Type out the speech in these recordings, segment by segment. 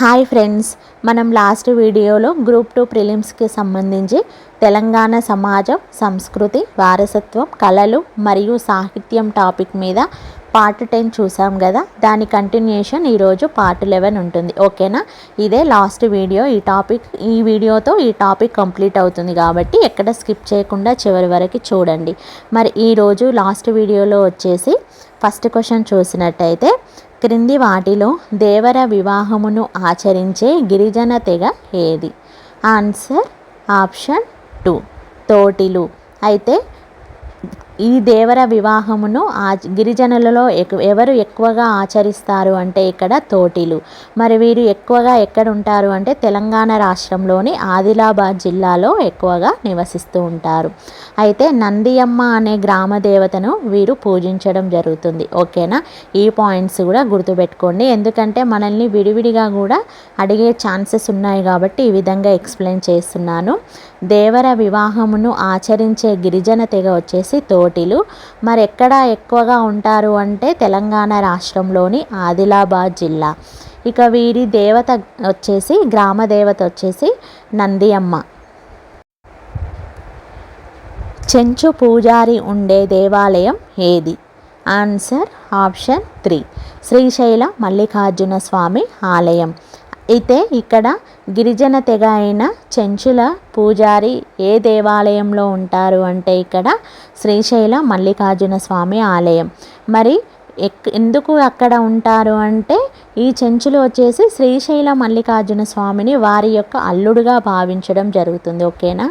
Hi friends మనం last వీడియోలో group two ప్రిలిమ్స్కి సంబంధించి తెలంగాణ సమాజం సంస్కృతి వారసత్వం కళలు మరియు సాహిత్యం టాపిక్ మీద పార్ట్ టెన్ చూసాం కదా? దాని కంటిన్యూషన్ ఈరోజు పార్ట్ లెవెన్ ఉంటుంది. ఓకేనా? ఇదే లాస్ట్ వీడియో. ఈ టాపిక్ ఈ వీడియోతో ఈ టాపిక్ కంప్లీట్ అవుతుంది కాబట్టి ఎక్కడ స్కిప్ చేయకుండా చివరి వరకు చూడండి. మరి ఈరోజు లాస్ట్ వీడియోలో వచ్చేసి ఫస్ట్ క్వశ్చన్ చూసినట్టయితే క్రింది వాటిలో దేవర వివాహమును ఆచరించే గిరిజన తెగ ఏది? Answer option two. తోటిలు. అయితే ఈ దేవర వివాహమును ఆ గిరిజనులలో ఎవరు ఎక్కువగా ఆచరిస్తారు అంటే ఇక్కడ తోటిలు. మరి వీరు ఎక్కువగా ఎక్కడ ఉంటారు అంటే తెలంగాణ రాష్ట్రంలోని ఆదిలాబాద్ జిల్లాలో ఎక్కువగా నివసిస్తూ ఉంటారు. అయితే నందియమ్మ అనే గ్రామ దేవతను వీరు పూజించడం జరుగుతుంది. ఓకేనా? ఈ పాయింట్స్ కూడా గుర్తుపెట్టుకోండి. ఎందుకంటే మనల్ని విడివిడిగా కూడా అడిగే ఛాన్సెస్ ఉన్నాయి కాబట్టి ఈ విధంగా ఎక్స్ప్లెయిన్ చేస్తున్నాను. దేవర వివాహమును ఆచరించే గిరిజన తెగ వచ్చేసి తోటి మరి ఎక్కడ ఎక్కువగా ఉంటారు అంటే తెలంగాణ రాష్ట్రంలోని ఆదిలాబాద్ జిల్లా. ఇక వీరి దేవత వచ్చేసి గ్రామ దేవత వచ్చేసి నంది అమ్మ చెంచు పూజారి ఉండే దేవాలయం ఏది? Answer option three. Srisaila Mallikarjuna స్వామి ఆలయం. అయితే ఇక్కడ గిరిజన తెగ అయిన చెంచుల పూజారి ఏ దేవాలయంలో ఉంటారు అంటే ఇక్కడ శ్రీశైల మల్లికార్జున స్వామి ఆలయం. మరి ఎక్ ఎందుకు అక్కడ ఉంటారు అంటే ఈ చెంచులు వచ్చేసి శ్రీశైల మల్లికార్జున స్వామిని వారి యొక్క అల్లుడుగా భావించడం జరుగుతుంది ఓకేనా?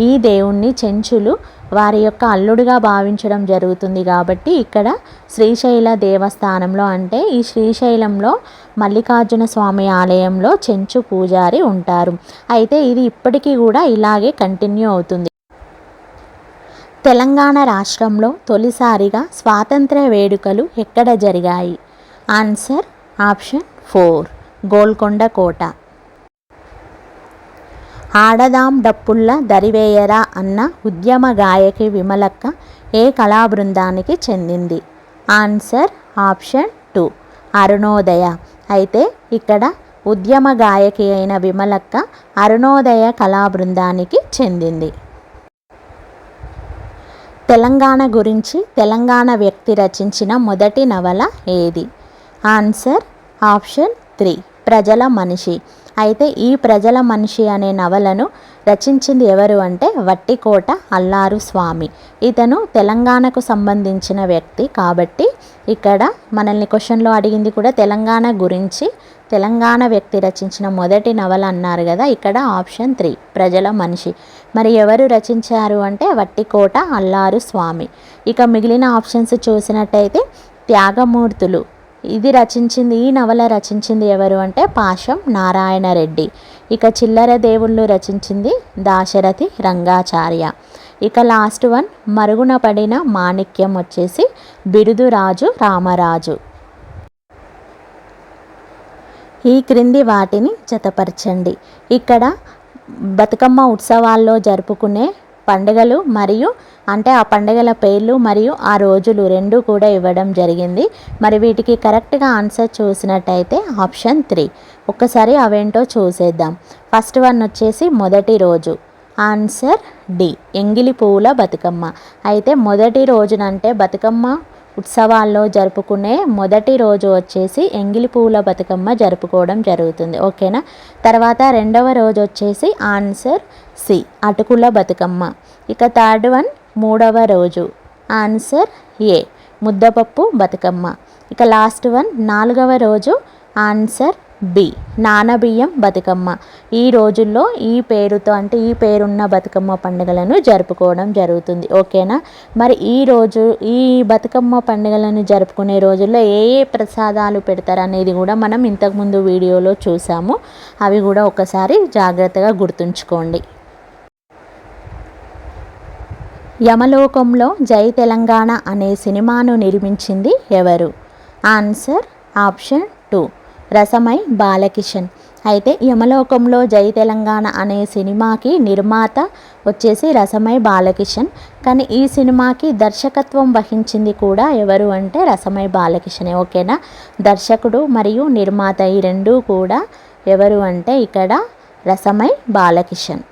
ఈ దేవుణ్ణి చెంచులు వారి యొక్క అల్లుడుగా భావించడం జరుగుతుంది కాబట్టి ఇక్కడ శ్రీశైల దేవస్థానంలో అంటే ఈ శ్రీశైలంలో మల్లికార్జున స్వామి ఆలయంలో చెంచు పూజారి ఉంటారు. అయితే ఇది ఇప్పటికీ కూడా ఇలాగే కంటిన్యూ అవుతుంది. తెలంగాణ రాష్ట్రంలో తొలిసారిగా స్వాతంత్ర వేడుకలు ఎక్కడ జరిగాయి? ఆన్సర్ ఆప్షన్ ఫోర్ గోల్కొండ కోట. ఆడదాం డప్పుల్ల దరివేయరా అన్న ఉద్యమ గాయకి విమలక్క ఏ కళా బృందానికి చెందింది? Answer option two. అరుణోదయ. అయితే ఇక్కడ ఉద్యమ గాయకి అయిన విమలక్క అరుణోదయ కళా బృందానికి చెందింది. తెలంగాణ గురించి తెలంగాణ వ్యక్తి రచించిన మొదటి నవల ఏది? Answer option three. ప్రజల మనిషి. అయితే ఈ ప్రజల మనిషి అనే నవలను రచించింది ఎవరు అంటే వట్టికోట అల్లారు స్వామి. ఇతను తెలంగాణకు సంబంధించిన వ్యక్తి కాబట్టి ఇక్కడ మనల్ని క్వశ్చన్లో అడిగింది కూడా తెలంగాణ గురించి తెలంగాణ వ్యక్తి రచించిన మొదటి నవల అన్నారు కదా ఇక్కడ ఆప్షన్ త్రీ ప్రజల మనిషి. మరి ఎవరు రచించారు అంటే వట్టికోట అల్లారు స్వామి. ఇక మిగిలిన ఆప్షన్స్ చూసినట్టయితే త్యాగమూర్తులు ఇది రచించింది ఈ నవల రచించింది ఎవరు అంటే పాశం నారాయణ రెడ్డి ఇక చిల్లర దేవుళ్ళు రచించింది దాశరథి రంగాచార్య. ఇక లాస్ట్ వన్ మరుగున పడిన మాణిక్యం వచ్చేసి బిరుదురాజు రామరాజు. ఈ క్రింది వాటిని జతపరచండి. ఇక్కడ బతుకమ్మ ఉత్సవాల్లో జరుపుకునే పండుగలు మరియు అంటే ఆ పండుగల పేర్లు మరియు ఆ రోజులు రెండు కూడా ఇవ్వడం జరిగింది. మరి వీటికి కరెక్ట్గా ఆన్సర్ చూసినట్టయితే ఆప్షన్ త్రీ. ఒక్కసారి అవేంటో చూసేద్దాం. ఫస్ట్ వన్ వచ్చేసి మొదటి రోజు. Answer D. ఎంగిలి పువ్వుల బతుకమ్మ. అయితే మొదటి రోజునంటే బతుకమ్మ ఉత్సవాల్లో జరుపుకునే మొదటి రోజు వచ్చేసి ఎంగిలి పువ్వుల బతుకమ్మ జరుపుకోవడం జరుగుతుంది. ఓకేనా? తర్వాత రెండవ రోజు వచ్చేసి ఆన్సర్ సి అటుకుల బతుకమ్మ. ఇక థర్డ్ వన్ మూడవ రోజు. ఆన్సర్ ఏ ముద్దపప్పు బతుకమ్మ. ఇక లాస్ట్ వన్ నాలుగవ రోజు ఆన్సర్ బి. నానబియ్యం బతుకమ్మ. ఈ రోజుల్లో ఈ పేరుతో అంటే ఈ పేరున్న బతుకమ్మ పండుగలను జరుపుకోవడం జరుగుతుంది. ఓకేనా? మరి ఈ రోజు ఈ బతుకమ్మ పండుగలను జరుపుకునే రోజుల్లో ఏ ఏ ప్రసాదాలు పెడతారనేది కూడా మనం ఇంతకుముందు వీడియోలో చూసాము. అవి కూడా ఒకసారి జాగ్రత్తగా గుర్తుంచుకోండి. యమలోకంలో జై తెలంగాణ అనే సినిమాను నిర్మించింది ఎవరు? Answer option two. Rasamayi Balakishan. అయితే యమలోకంలో జై తెలంగాణ అనే సినిమాకి నిర్మాత వచ్చేసి రసమై బాలకిషన్. కానీ ఈ సినిమాకి దర్శకత్వం వహించింది కూడా ఎవరు అంటే రసమై బాలకిషనే ఓకేనా? దర్శకుడు మరియు నిర్మాత ఈ రెండూ కూడా ఎవరు అంటే ఇక్కడ రసమై బాలకిషన్.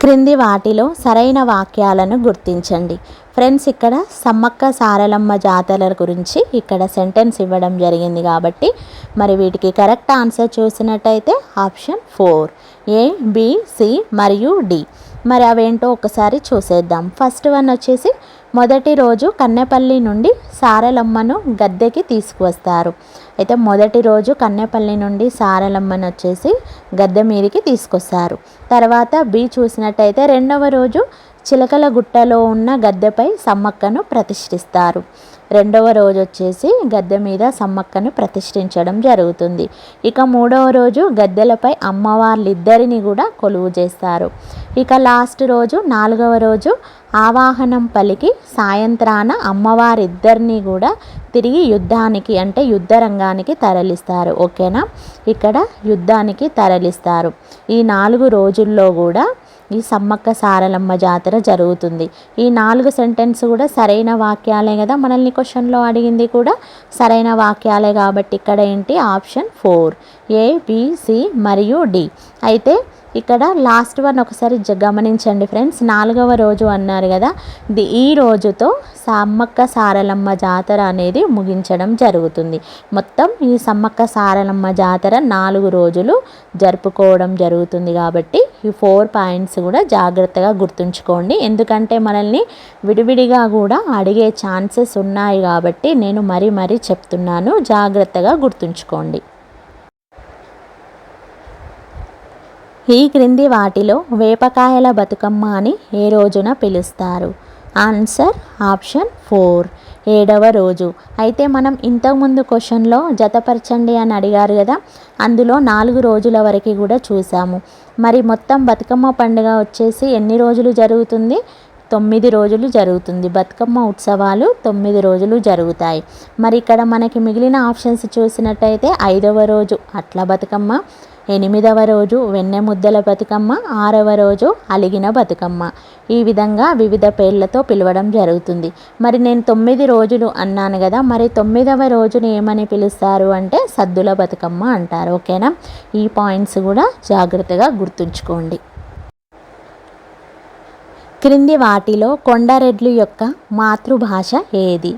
క్రింది వాటిలో సరైన వాక్యాలను గుర్తించండి. ఫ్రెండ్స్ ఇక్కడ సమ్మక్క సారలమ్మ జాతర గురించి ఇక్కడ సెంటెన్స్ ఇవ్వడం జరిగింది కాబట్టి మరి వీటికి కరెక్ట్ ఆన్సర్ చూసినట్టయితే option four A B C మరియు డి మరి అవేంటో ఒకసారి చూసేద్దాం. ఫస్ట్ వన్ వచ్చేసి మొదటి రోజు కన్నెపల్లి నుండి సారలమ్మను గద్దెకి తీసుకువస్తారు. అయితే మొదటి రోజు కన్నెపల్లి నుండి సారలమ్మను వచ్చేసి గద్దె మీదికి తీసుకొస్తారు. తర్వాత బి చూసినట్టయితే రెండవ రోజు చిలకల గుట్టలో ఉన్న గద్దెపై సమ్మక్కను ప్రతిష్ఠిస్తారు. రెండవ రోజు వచ్చేసి గద్దె మీద సమ్మక్కను ప్రతిష్ఠించడం జరుగుతుంది. ఇక మూడవ రోజు గద్దెలపై అమ్మవార్లిద్దరిని కూడా కొలువు చేస్తారు. ఇక లాస్ట్ రోజు నాలుగవ రోజు ఆవాహనం పలికి సాయంత్రాన అమ్మవారిద్దరినీ కూడా తిరిగి యుద్ధానికి అంటే యుద్ధరంగానికి తరలిస్తారు. ఓకేనా? ఇక్కడ యుద్ధానికి తరలిస్తారు. ఈ నాలుగు రోజుల్లో కూడా ఈ సమ్మక్క సారలమ్మ జాతర జరుగుతుంది. ఈ నాలుగు సెంటెన్స్ కూడా సరైన వాక్యాలే కదా? మనల్ని క్వశ్చన్లో అడిగింది కూడా సరైన వాక్యాలే కాబట్టి ఇక్కడ ఏంటి? Option four. ఏ బిసి మరియు డి. అయితే ఇక్కడ లాస్ట్ వన్ ఒకసారి గమనించండి ఫ్రెండ్స్. నాలుగవ రోజు అన్నారు కదా ఈ రోజుతో సమ్మక్క సారలమ్మ జాతర అనేది ముగించడం జరుగుతుంది. మొత్తం ఈ సమ్మక్క సారలమ్మ జాతర నాలుగు రోజులు జరుపుకోవడం జరుగుతుంది కాబట్టి ఈ ఫోర్ పాయింట్స్ కూడా జాగ్రత్తగా గుర్తుంచుకోండి. ఎందుకంటే మనల్ని విడివిడిగా కూడా అడిగే ఛాన్సెస్ ఉన్నాయి కాబట్టి నేను మరీ మరీ చెప్తున్నాను. జాగ్రత్తగా గుర్తుంచుకోండి. ఈ క్రింది వాటిలో వేపకాయల బతుకమ్మ అని ఏ రోజున పిలుస్తారు? Answer option four. ఏడవ రోజు. అయితే మనం ఇంతకుముందు క్వశ్చన్లో జతపరచండి అని అడిగారు కదా అందులో నాలుగు రోజుల వరకు కూడా చూసాము మరి మొత్తం బతుకమ్మ పండుగ వచ్చేసి ఎన్ని రోజులు జరుగుతుంది? తొమ్మిది రోజులు జరుగుతుంది. బతుకమ్మ ఉత్సవాలు తొమ్మిది రోజులు జరుగుతాయి. మరి ఇక్కడ మనకి మిగిలిన ఆప్షన్స్ చూసినట్టయితే ఐదవ రోజు అట్ల బతుకమ్మ ఎనిమిదవ రోజు వెన్నె ముద్దల బతుకమ్మ ఆరవ రోజు అలిగిన బతుకమ్మ. ఈ విధంగా వివిధ పేర్లతో పిలవడం జరుగుతుంది. మరి నేను తొమ్మిది రోజులు అన్నాను కదా మరి తొమ్మిదవ రోజుని ఏమని పిలుస్తారు అంటే సద్దుల బతుకమ్మ అంటారు. ఓకేనా? ఈ పాయింట్స్ కూడా జాగ్రత్తగా గుర్తుంచుకోండి. క్రింది వాటిలో కొండరెడ్లు యొక్క మాతృభాష ఏది?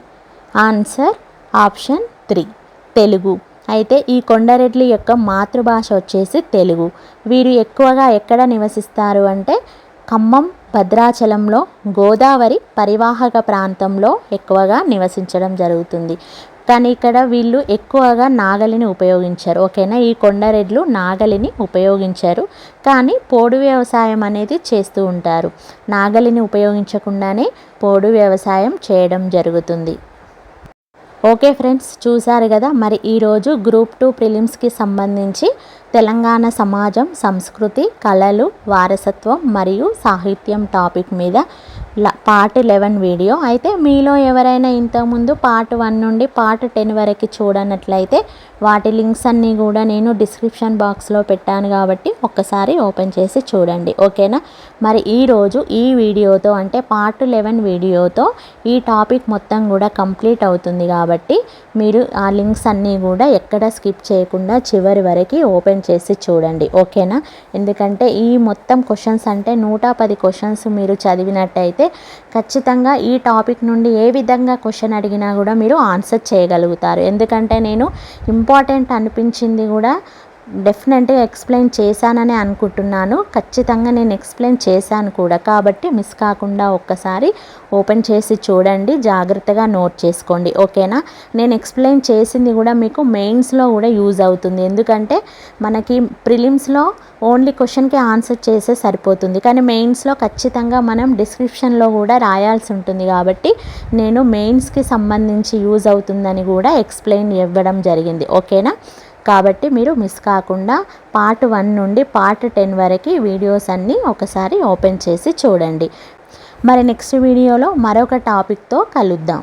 Answer option three. తెలుగు. అయితే ఈ కొండరెడ్లి యొక్క మాతృభాష వచ్చేసి తెలుగు. వీరు ఎక్కువగా ఎక్కడ నివసిస్తారు అంటే ఖమ్మం భద్రాచలంలో గోదావరి పరివాహక ప్రాంతంలో ఎక్కువగా నివసించడం జరుగుతుంది. కానీ ఇక్కడ వీళ్ళు ఎక్కువగా నాగలిని ఉపయోగించారు. ఓకేనా? ఈ కొండరెడ్లు నాగలిని ఉపయోగించారు. కానీ పోడు వ్యవసాయం అనేది చేస్తూ ఉంటారు. నాగలిని ఉపయోగించకుండానే పోడు వ్యవసాయం చేయడం జరుగుతుంది. ఓకే ఫ్రెండ్స్ చూశారు కదా? మరి ఈరోజు గ్రూప్ టూ ప్రిలిమ్స్కి సంబంధించి తెలంగాణ సమాజం సంస్కృతి కళలు వారసత్వం మరియు సాహిత్యం టాపిక్ మీద పార్ట్ లెవెన్ వీడియో అయితే మీలో ఎవరైనా ఇంతకుముందు పార్ట్ వన్ నుండి పార్ట్ టెన్ వరకు చూడనట్లయితే వాటి లింక్స్ అన్నీ కూడా నేను డిస్క్రిప్షన్ బాక్స్లో పెట్టాను కాబట్టి ఒక్కసారి ఓపెన్ చేసి చూడండి. ఓకేనా? మరి ఈరోజు ఈ వీడియోతో అంటే పార్ట్ లెవెన్ వీడియోతో ఈ టాపిక్ మొత్తం కూడా కంప్లీట్ అవుతుంది కాబట్టి మీరు ఆ లింక్స్ అన్నీ కూడా ఎక్కడ స్కిప్ చేయకుండా చివరి వరకు ఓపెన్ చేసి చూడండి. ఓకేనా? ఎందుకంటే ఈ మొత్తం క్వశ్చన్స్ అంటే నూట పది క్వశ్చన్స్ మీరు చదివినట్టయితే ఖచ్చితంగా ఈ టాపిక్ నుండి ఏ విధంగా క్వశ్చన్ అడిగినా కూడా మీరు ఆన్సర్ చేయగలుగుతారు. ఎందుకంటే నేను ఇంపార్టెంట్ అనిపించింది కూడా డెఫినెట్గా ఎక్స్ప్లెయిన్ చేశానని అనుకుంటున్నాను. ఖచ్చితంగా నేను ఎక్స్ప్లెయిన్ చేశాను కూడా. కాబట్టి మిస్ కాకుండా ఒక్కసారి ఓపెన్ చేసి చూడండి. జాగ్రత్తగా నోట్ చేసుకోండి. ఓకేనా? నేను ఎక్స్ప్లెయిన్ చేసింది కూడా మీకు మెయిన్స్లో కూడా యూజ్ అవుతుంది. ఎందుకంటే మనకి ప్రిలిమ్స్లో ఓన్లీ క్వశ్చన్కి ఆన్సర్ చేసే సరిపోతుంది. కానీ మెయిన్స్లో ఖచ్చితంగా మనం డిస్క్రిప్షన్లో కూడా రాయాల్సి ఉంటుంది. కాబట్టి నేను మెయిన్స్కి సంబంధించి యూజ్ అవుతుందని కూడా ఎక్స్ప్లెయిన్ ఇవ్వడం జరిగింది. ఓకేనా? కాబట్టి మీరు మిస్ కాకుండా పార్ట్ వన్ నుండి పార్ట్ టెన్ వరకు వీడియోస్ అన్నీ ఒకసారి ఓపెన్ చేసి చూడండి. మరి నెక్స్ట్ వీడియోలో మరొక టాపిక్తో కలుద్దాం.